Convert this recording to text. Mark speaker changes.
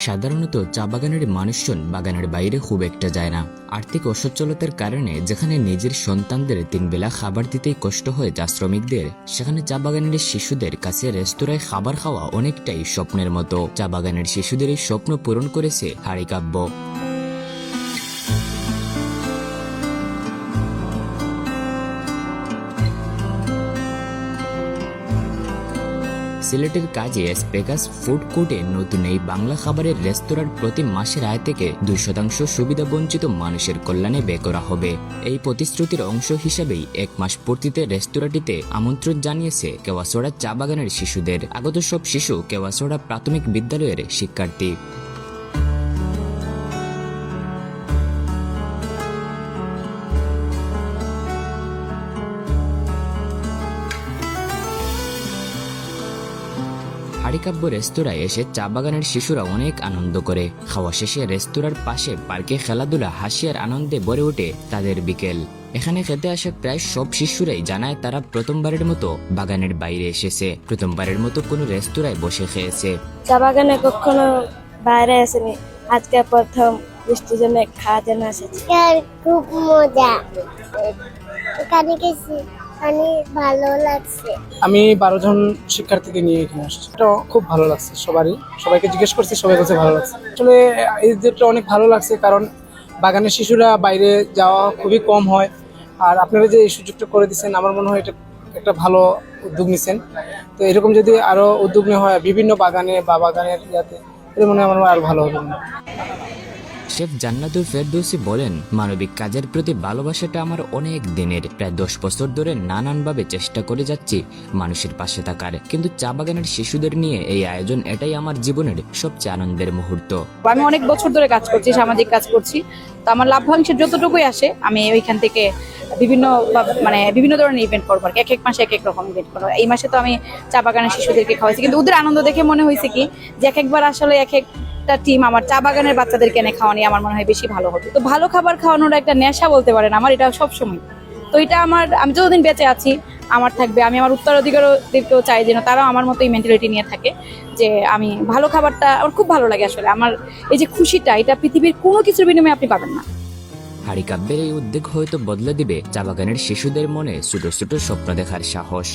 Speaker 1: সাধারণত চা বাগানের মানুষজন বাগানের বাইরে খুব একটা যায় না। আর্থিক অসচ্ছলতার কারণে যেখানে নিজের সন্তানদের তিন বেলা খাবার দিতেই কষ্ট হয় চা শ্রমিকদের, সেখানে চা বাগানের শিশুদের কাছে রেস্তোরাঁয় খাবার খাওয়া অনেকটাই স্বপ্নের মতো। চা বাগানের শিশুদের এই স্বপ্ন পূরণ করেছে হাড়িকাব্য সিলেটের কাজে স্পেগাস ফুড কোর্টে নতুন এই বাংলা খাবারের রেস্তোরাঁর প্রতি মাসের আয় থেকে দুই শতাংশ সুবিধা বঞ্চিত মানুষের কল্যাণে ব্যয় করা হবে। এই প্রতিশ্রুতির অংশ হিসাবেই এক মাস পূর্তিতে রেস্তোরাঁটিতে আমন্ত্রণ জানিয়েছে কেওয়াসোড়া চা বাগানের শিশুদের। আগত সব শিশু কেওয়াসোড়া প্রাথমিক বিদ্যালয়ের শিক্ষার্থী। হাড়িকাব্য রেস্তোরাঁয় এসে চা বাগানের শিশুরা অনেক আনন্দ করে। খাওয়া শেষে রেস্তোরাঁর পাশে পার্কে খেলাধুলা হাসি আর আনন্দে ভরে ওঠে তাদের বিকেল। এখানে খেতে আসা প্রায় সব শিশুরাই জানায় তারা প্রথমবারের মতো বাগানের বাইরে এসেছে। প্রথমবারের মতো কোনো রেস্তোরাঁয় বসে খেয়েছে।
Speaker 2: চা বাগানে কখনো বাইরে আসেনি। আজকে প্রথম বৃষ্টির জন্য খাওয়ার জন্য এসেছি।
Speaker 3: খুব মজা। এখানে গেছি। ভালো লাগছে।
Speaker 4: আমি বারো জন শিক্ষার্থীকে নিয়ে এখানে আসছি। এটা খুব ভালো লাগছে সবারই। সবাইকে জিজ্ঞেস করছি, সবাই কাছে ভালো লাগছে। আসলে এই অনেক ভালো লাগছে কারণ বাগানের শিশুরা বাইরে যাওয়া খুবই কম হয়। আর আপনারা যে এই সুযোগটা করে দিচ্ছেন আমার মনে হয় এটা একটা ভালো উদ্যোগ নিচ্ছেন তো এরকম যদি আরও উদ্যোগ নেওয়া হয়, বিভিন্ন বাগানে বা বাগানের ইয়াতে এটা মনে হয় আমার আরও ভালো হবে।
Speaker 1: শেফ জান্নাতুল ফেরদৌসি বলেন, মানবিক কাজের প্রতি ভালোবাসাটা আমার অনেক দিনের। প্রায় দশ বছর ধরে নানানভাবে চেষ্টা করে যাচ্ছি মানুষের পাশে থাকার। কিন্তু চা বাগানের শিশুদের নিয়ে এই আয়োজন এটাই আমার জীবনের সবচেয়ে আনন্দের মুহূর্ত।
Speaker 5: আমি অনেক বছর ধরে কাজ করছি, সামাজিক কাজ করছি। তো আমার লাভ্যাংশের যতটুকুই আসে, আমি ওইখান থেকে বিভিন্ন মানে বিভিন্ন ধরনের ইভেন্ট করব আর। এক এক মাসে এক এক রকম ইভেন্ট করব। এই মাসে তো আমি চা বাগানের শিশুদেরকে খাওয়াইছি। কিন্তু ওদের আনন্দ দেখে মনে হয়েছে কি, যে এক একবার আসলে এক একটা টিম আমার চা বাগানের বাচ্চাদেরকে এনে খাওয়ানি আমার মনে হয় বেশি ভালো হবে। তো ভালো খাবার খাওয়ানোর একটা নেশা বলতে পারেন আমার, এটা সবসময়। তো এটা আমার, আমি যতদিন বেঁচে আছি, আমার থাকবে। আমি আমার উত্তরাধিকারীদেরকেও চাই যেন তারাও আমার মতো এই মেন্টালিটি নিয়ে থাকে, যে আমি ভালো খাবারটা, আমার খুব ভালো লাগে আসলে। আমার এই যে খুশিটা, এটা পৃথিবীর কোনো কিছুর বিনিময়ে আপনি পাবেন না।
Speaker 1: হাড়িকাব্যের এই উদ্যোগ হয়তো বদলে দিবে চা বাগানের শিশুদের মনে ছোট ছোট স্বপ্ন দেখার সাহস।